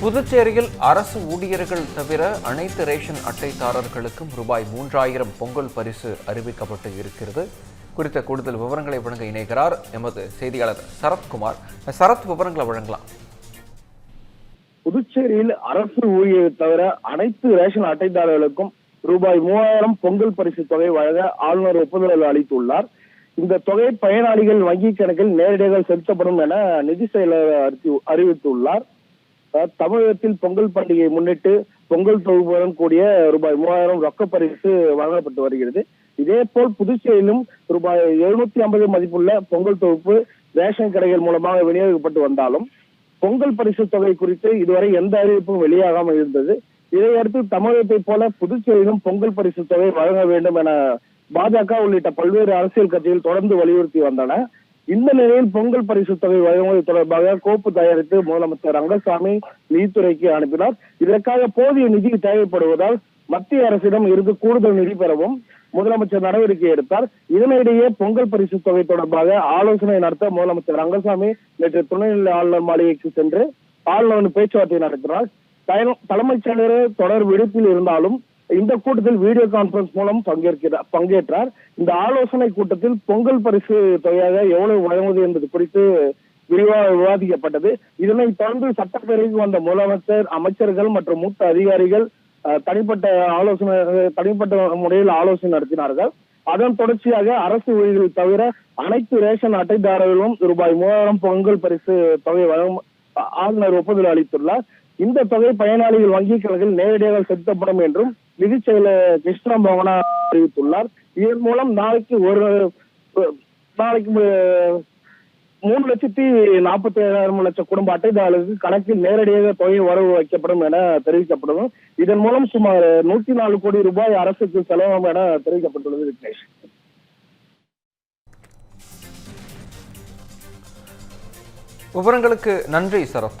புதுச்சேரியில் அரசு ஊழியர்கள் தவிர அனைத்து ரேஷன் அட்டைதாரர்களுக்கும் ரூபாய் மூன்றாயிரம் பொங்கல் பரிசு அறிவிக்கப்பட்டு இருக்கிறது. குறித்த கூடுதல் விவரங்களை வழங்க இணைகிறார் எமது செய்தியாளர் சரத்குமார். சரத் விவரங்களை வழங்கலாம். புதுச்சேரியில் அரசு ஊழியர் தவிர அனைத்து ரேஷன் அட்டைதாரர்களுக்கும் ரூபாய் மூவாயிரம் பொங்கல் பரிசு தொகை வழங்க ஆளுநர் ஒப்புதல் அளித்துள்ளார். இந்த தொகை பயனாளிகள் வங்கி கணக்கில் நேரடியாக செலுத்தப்படும் என நிதி செயலர் அறிவி- அறிவித்துள்ளார். தமிழகத்தில் பொங்கல் பண்டிகையை முன்னிட்டு பொங்கல் தொகுப்புடன் கூடிய ரூபாய் மூவாயிரம் ரொக்க பரிசு வழங்கப்பட்டு வருகிறது. இதே போல் புதுச்சேரியிலும் ரூபாய் எழுநூத்தி ஐம்பது மதிப்புள்ள பொங்கல் தொகுப்பு ரேஷன் கடைகள் மூலமாக விநியோகிக்கப்பட்டு வந்தாலும் பொங்கல் பரிசு தொகை குறித்து இதுவரை எந்த அறிவிப்பும் வெளியாகாமல் இருந்தது. இதையடுத்து தமிழகத்தைப் போல புதுச்சேரியிலும் பொங்கல் பரிசு தொகை வழங்க வேண்டும் என பாஜக உள்ளிட்ட பல்வேறு அரசியல் கட்சிகள் தொடர்ந்து வலியுறுத்தி வந்தன. இந்த நிலையில் பொங்கல் பரிசு தொகை வழங்குவது தொடர்பாக கோப்பு தயாரித்து முதலமைச்சர் ரங்கசாமி நிதித்துறைக்கு அனுப்பினார். இதற்காக போதிய நிதி தேவைப்படுவதால் மத்திய அரசிடம் இருந்து கூடுதல் நிதி பெறவும் முதலமைச்சர் நடவடிக்கை எடுத்தார். இதனிடையே பொங்கல் பரிசு தொகை தொடர்பாக ஆலோசனை நடத்த முதலமைச்சர் ரங்கசாமி நேற்று துணைநிலை ஆளுநர் மாளிகைக்கு சென்று ஆளுநர் பேச்சுவார்த்தை நடத்தினார். தலைமைச் செயலர் தொடர் விடுப்பில் இருந்தாலும் இந்த கூட்டத்தில் வீடியோ கான்பரன்ஸ் மூலம் பங்கேற்கிறார் பங்கேற்றார். இந்த ஆலோசனை கூட்டத்தில் பொங்கல் பரிசு தொகையாக எவ்வளவு வழங்குவது என்பது குறித்து விரிவாக விவாதிக்கப்பட்டது. இதனைத் தொடர்ந்து சட்டப்பேரவைக்கு வந்த முதலமைச்சர் அமைச்சர்கள் மற்றும் மூத்த அதிகாரிகள் தனிப்பட்ட ஆலோசனை தனிப்பட்ட முறையில் ஆலோசனை நடத்தினார்கள். அதன் தொடர்ச்சியாக அரசு ஊழியர்கள் தவிர அனைத்து ரேஷன் அட்டைதாரர்களும் ரூபாய் மூவாயிரம் பொங்கல் பரிசு தொகை வழங்கும் ஆளுநர் ஒப்புதல் அளித்துள்ளார். இந்த தொகை பயனாளிகள் வங்கிக் கணக்கில் நேரடியாக செலுத்தப்படும் என்றும் நிதி செயலர் கிருஷ்ணா மோகனா அறிவித்துள்ளார். இதன் மூலம் நாளைக்கு ஒரு நாளைக்கு மூணு லட்சத்தி நாற்பத்தி ஏழாயிரம் லட்சம் குடும்ப அட்டைதாரர்களுக்கு கணக்கில் நேரடியாக தொகை வரவு வைக்கப்படும் என தெரிவிக்கப்படும். இதன் மூலம் சுமார் நூத்தி நாலு கோடி ரூபாய் அரசுக்கு செலவாகும் என தெரிவிக்கப்பட்டுள்ளது விக்னேஷ். விவரங்களுக்கு நன்றி சரத்.